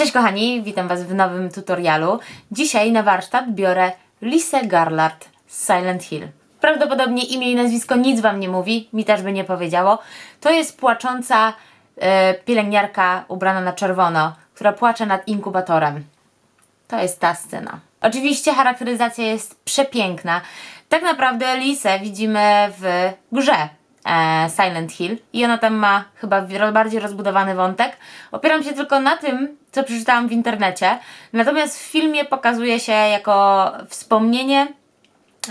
Cześć kochani, witam Was w nowym tutorialu. Dzisiaj na warsztat biorę Lisę Garland z Silent Hill. Prawdopodobnie imię i nazwisko nic Wam nie mówi, mi też by nie powiedziało. To jest płacząca e, pielęgniarka ubrana na czerwono, która płacze nad inkubatorem. To jest ta scena. Oczywiście charakteryzacja jest przepiękna. Tak naprawdę Lisę widzimy w grze Silent Hill i ona tam ma chyba bardziej rozbudowany wątek. Opieram się tylko na tym, co przeczytałam w internecie. Natomiast w filmie pokazuje się jako wspomnienie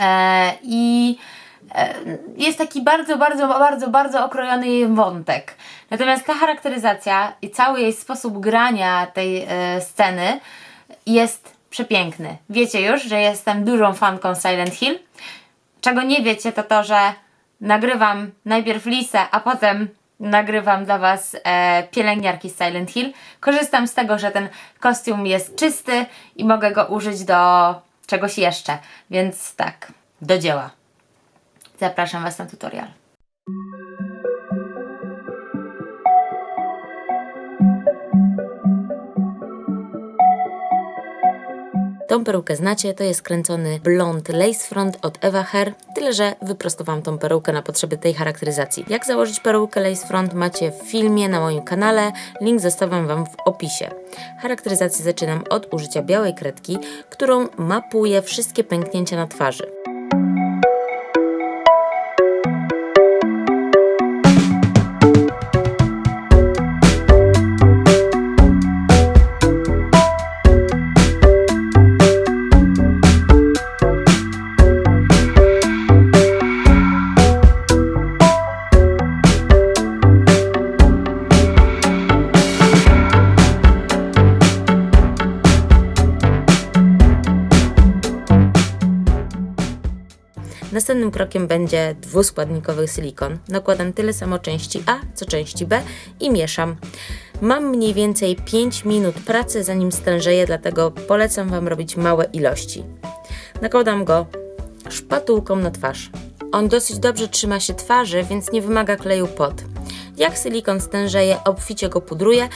e, i e, jest taki bardzo, bardzo, bardzo, bardzo okrojony jej wątek. Natomiast ta charakteryzacja i cały jej sposób grania tej e, sceny jest przepiękny. Wiecie już, że jestem dużą fanką Silent Hill. Czego nie wiecie, to to, że nagrywam najpierw Lisę, a potem nagrywam dla Was e, pielęgniarki Silent Hill. Korzystam z tego, że ten kostium jest czysty i mogę go użyć do czegoś jeszcze. Więc tak, do dzieła. Zapraszam Was na tutorial. Tą perukę znacie, to jest kręcony blond lace front od Eva Hair, tyle że wyprostowałam tą perukę na potrzeby tej charakteryzacji. Jak założyć perukę lace front macie w filmie na moim kanale, link zostawiam Wam w opisie. Charakteryzację zaczynam od użycia białej kredki, którą mapuję wszystkie pęknięcia na twarzy. Następnym krokiem będzie dwuskładnikowy silikon. Nakładam tyle samo części A, co części B i mieszam. Mam mniej więcej 5 minut pracy zanim stężeje, dlatego polecam Wam robić małe ilości. Nakładam go szpatułką na twarz. On dosyć dobrze trzyma się twarzy, więc nie wymaga kleju pod. Jak silikon stężeje, obficie go pudruję,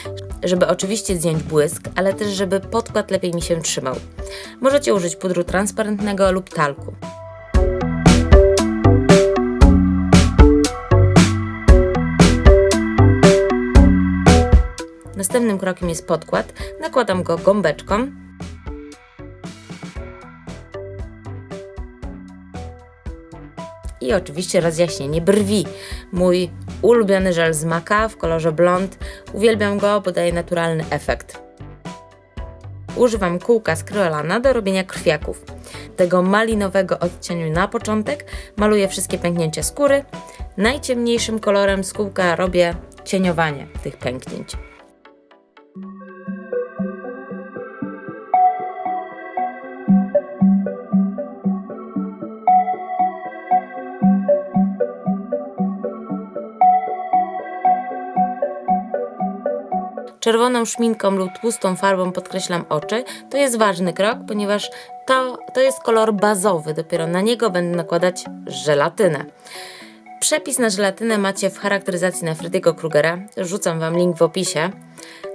żeby oczywiście zdjąć błysk, ale też żeby podkład lepiej mi się trzymał. Możecie użyć pudru transparentnego lub talku. Następnym krokiem jest podkład. Nakładam go gąbeczką. I oczywiście rozjaśnienie brwi. Mój ulubiony żel z maka w kolorze blond. Uwielbiam go, bo daje naturalny efekt. Używam kółka z Kryolana do robienia krwiaków. Tego malinowego odcieniu na początek maluję wszystkie pęknięcia skóry. Najciemniejszym kolorem z kółka robię cieniowanie tych pęknięć. Czerwoną szminką lub tłustą farbą podkreślam oczy. To jest ważny krok, ponieważ to, to jest kolor bazowy. Dopiero na niego będę nakładać żelatynę. Przepis na żelatynę macie w charakteryzacji na Freddy'ego Krugera. Rzucam Wam link w opisie.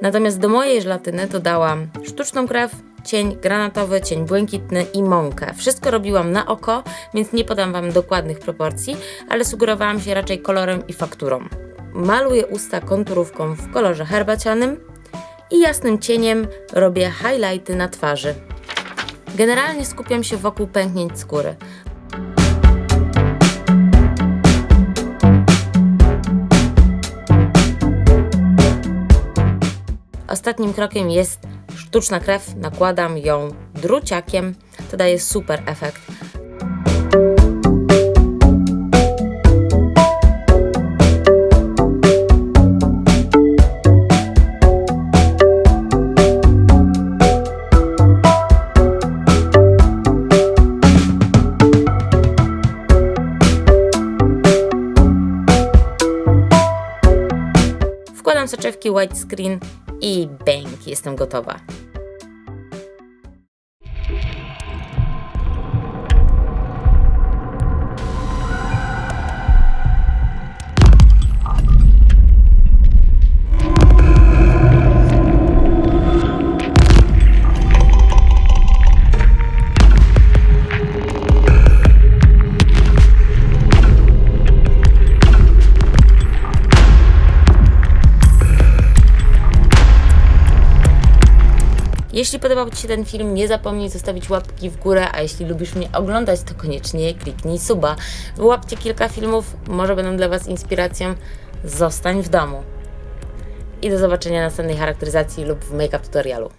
Natomiast do mojej żelatyny dodałam sztuczną krew, cień granatowy, cień błękitny i mąkę. Wszystko robiłam na oko, więc nie podam Wam dokładnych proporcji, ale sugerowałam się raczej kolorem i fakturą. Maluję usta konturówką w kolorze herbacianym i jasnym cieniem robię highlighty na twarzy. Generalnie skupiam się wokół pęknięć skóry. Ostatnim krokiem jest sztuczna krew. Nakładam ją druciakiem. To daje super efekt. Soczewki widescreen i bang, jestem gotowa. Jeśli podobał Ci się ten film, nie zapomnij zostawić łapki w górę, a jeśli lubisz mnie oglądać, to koniecznie kliknij suba. Wyłapcie kilka filmów, może będą dla Was inspiracją. Zostań w domu. I do zobaczenia na następnej charakteryzacji lub w make-up tutorialu.